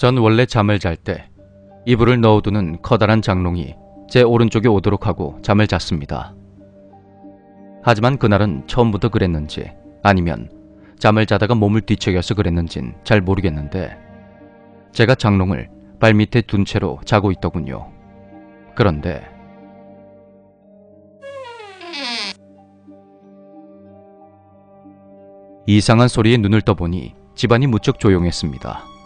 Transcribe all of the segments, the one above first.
전 원래 잠을 잘 때 이불을 넣어두는 커다란 장롱이 제 오른쪽에 오도록 하고 잠을 잤습니다. 하지만 그날은 처음부터 그랬는지 아니면 잠을 자다가 몸을 뒤척여서 그랬는진 잘 모르겠는데 제가 장롱을 발밑에 둔 채로 자고 있더군요. 그런데 이상한 소리에 눈을 떠보니 집안이 무척 조용했습니다.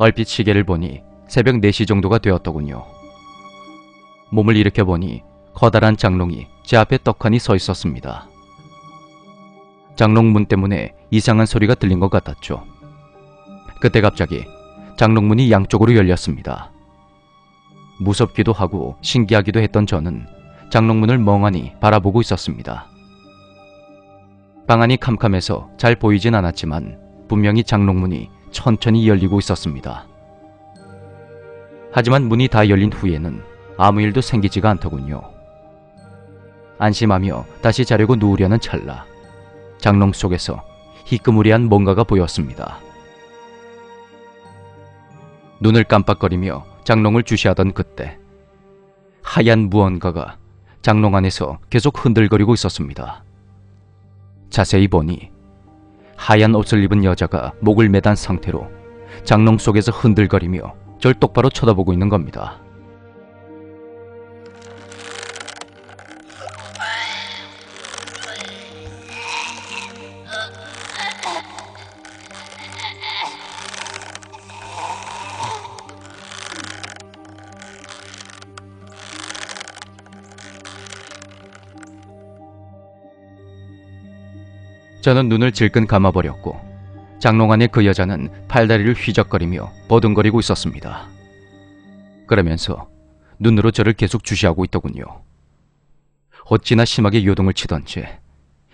얼핏 시계를 보니 새벽 4시 정도가 되었더군요. 몸을 일으켜 보니 커다란 장롱이 제 앞에 떡하니 서 있었습니다. 장롱문 때문에 이상한 소리가 들린 것 같았죠. 그때 갑자기 장롱문이 양쪽으로 열렸습니다. 무섭기도 하고 신기하기도 했던 저는 장롱문을 멍하니 바라보고 있었습니다. 방 안이 캄캄해서 잘 보이진 않았지만 분명히 장롱문이 천천히 열리고 있었습니다. 하지만 문이 다 열린 후에는 아무 일도 생기지가 않더군요. 안심하며 다시 자려고 누우려는 찰나 장롱 속에서 희끄무리한 뭔가가 보였습니다. 눈을 깜빡거리며 장롱을 주시하던 그때 하얀 무언가가 장롱 안에서 계속 흔들거리고 있었습니다. 자세히 보니 하얀 옷을 입은 여자가 목을 매단 상태로 장롱 속에서 흔들거리며 절 똑바로 쳐다보고 있는 겁니다. 저는 눈을 질끈 감아버렸고 장롱 안에 그 여자는 팔다리를 휘적거리며 버둥거리고 있었습니다. 그러면서 눈으로 저를 계속 주시하고 있더군요. 어찌나 심하게 요동을 치던지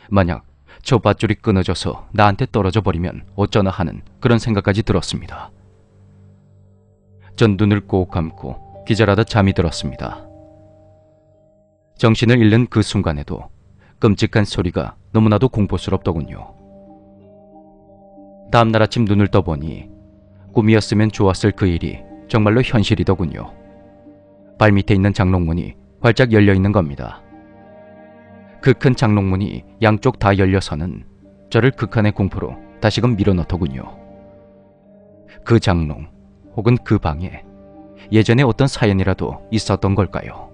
만약 저 밧줄이 끊어져서 나한테 떨어져 버리면 어쩌나 하는 그런 생각까지 들었습니다. 전 눈을 꼭 감고 기절하다 잠이 들었습니다. 정신을 잃는 그 순간에도 끔찍한 소리가 너무나도 공포스럽더군요. 다음날 아침 눈을 떠보니 꿈이었으면 좋았을 그 일이 정말로 현실이더군요. 발밑에 있는 장롱문이 활짝 열려 있는 겁니다. 그 큰 장롱문이 양쪽 다 열려서는 저를 극한의 공포로 다시금 밀어넣더군요. 그 장롱 혹은 그 방에 예전에 어떤 사연이라도 있었던 걸까요?